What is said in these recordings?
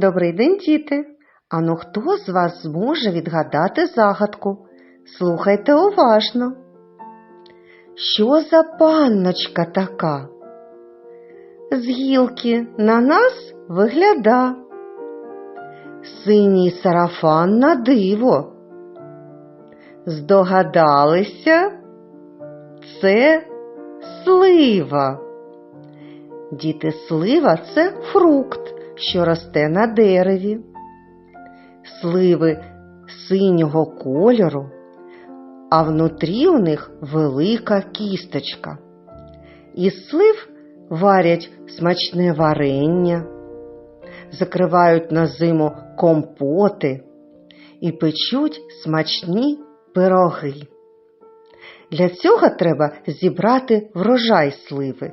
Добрий день, діти! Ану, хто з вас зможе відгадати загадку? Слухайте уважно. Що за панночка така? З гілки на нас вигляда. Синій сарафан на диво. Здогадалися? Це слива. Діти, слива це фрукт, що росте на дереві. Сливи синього кольору, а внутрі у них велика кісточка. Із слив варять смачне варення, закривають на зиму компоти і печуть смачні пироги. Для цього треба зібрати врожай сливи.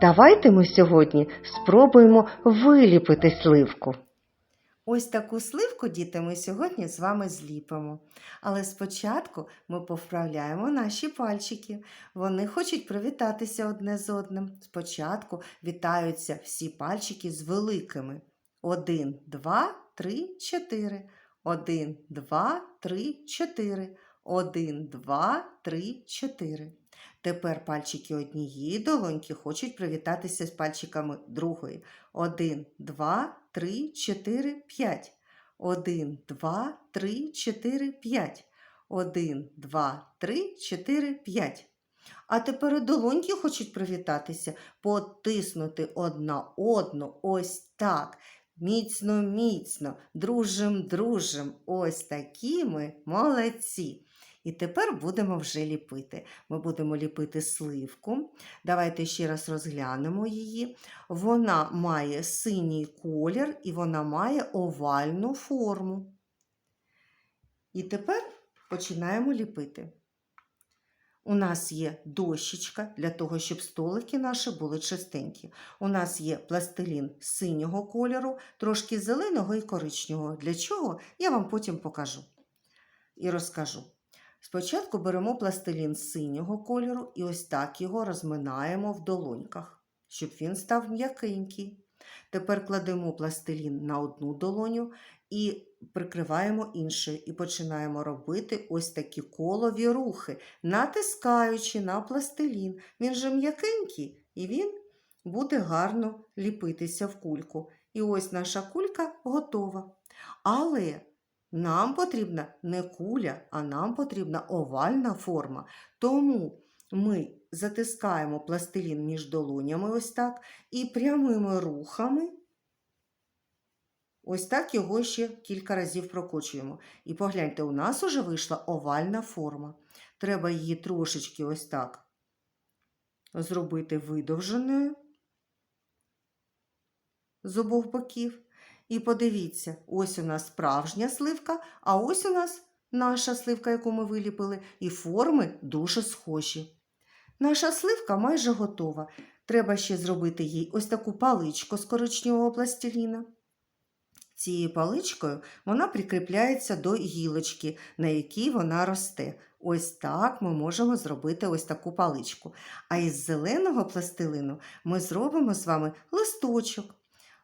Давайте ми сьогодні спробуємо виліпити сливку. Ось таку сливку, діти, ми сьогодні з вами зліпимо. Але спочатку ми повправляємо наші пальчики. Вони хочуть привітатися одне з одним. Спочатку вітаються всі пальчики з великими. Один, два, три, чотири. Один, два, три, чотири. Один, два, три, чотири. Тепер пальчики однієї долоньки хочуть привітатися з пальчиками другої. Один, два, три, чотири, п'ять. Один, два, три, чотири, п'ять. Один, два, три, чотири, п'ять. А тепер долоньки хочуть привітатися, потиснути одна одну ось так. Міцно, міцно, дружим, дружим. Ось такі ми молодці. І тепер будемо вже ліпити. Ми будемо ліпити сливку. Давайте ще раз розглянемо її. Вона має синій колір і вона має овальну форму. І тепер починаємо ліпити. У нас є дощечка для того, щоб столики наші були чистенькі. У нас є пластилін синього кольору, трошки зеленого і коричневого. Для чого? Я вам потім покажу і розкажу. Спочатку беремо пластилін синього кольору і ось так його розминаємо в долоньках, щоб він став м'якенький. Тепер кладемо пластилін на одну долоню і прикриваємо іншою, і починаємо робити ось такі колові рухи, натискаючи на пластилін. Він же м'якенький і він буде гарно ліпитися в кульку. І ось наша кулька готова. Але нам потрібна не куля, а нам потрібна овальна форма. Тому ми затискаємо пластилін між долонями ось так і прямими рухами ось так його ще кілька разів прокочуємо. І погляньте, у нас уже вийшла овальна форма. Треба її трошечки ось так зробити видовженою з обох боків. І подивіться, ось у нас справжня сливка, а ось у нас наша сливка, яку ми виліпили, і форми дуже схожі. Наша сливка майже готова. Треба ще зробити їй ось таку паличку з коричневого пластиліна. Цією паличкою вона прикріпляється до гілочки, на якій вона росте. Ось так ми можемо зробити ось таку паличку. А із зеленого пластилину ми зробимо з вами листочок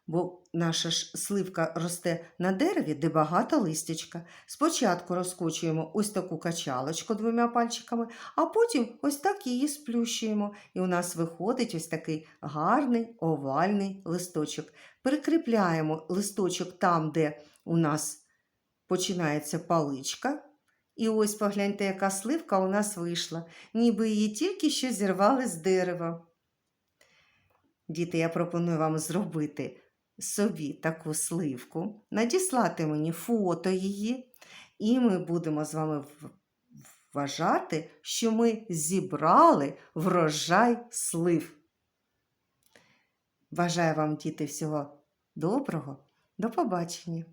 бо наша ж сливка росте на дереві, де багато листячка. Спочатку розкочуємо ось таку качалочку двома пальчиками, а потім ось так її сплющуємо. І у нас виходить ось такий гарний овальний листочок. Прикріпляємо листочок там, де у нас починається паличка. І ось погляньте, яка сливка у нас вийшла, ніби її тільки що зірвали з дерева. Діти, я пропоную вам зробити собі таку сливку, надіслати мені фото її, і ми будемо з вами вважати, що ми зібрали врожай слив. Бажаю вам, діти, всього доброго, до побачення!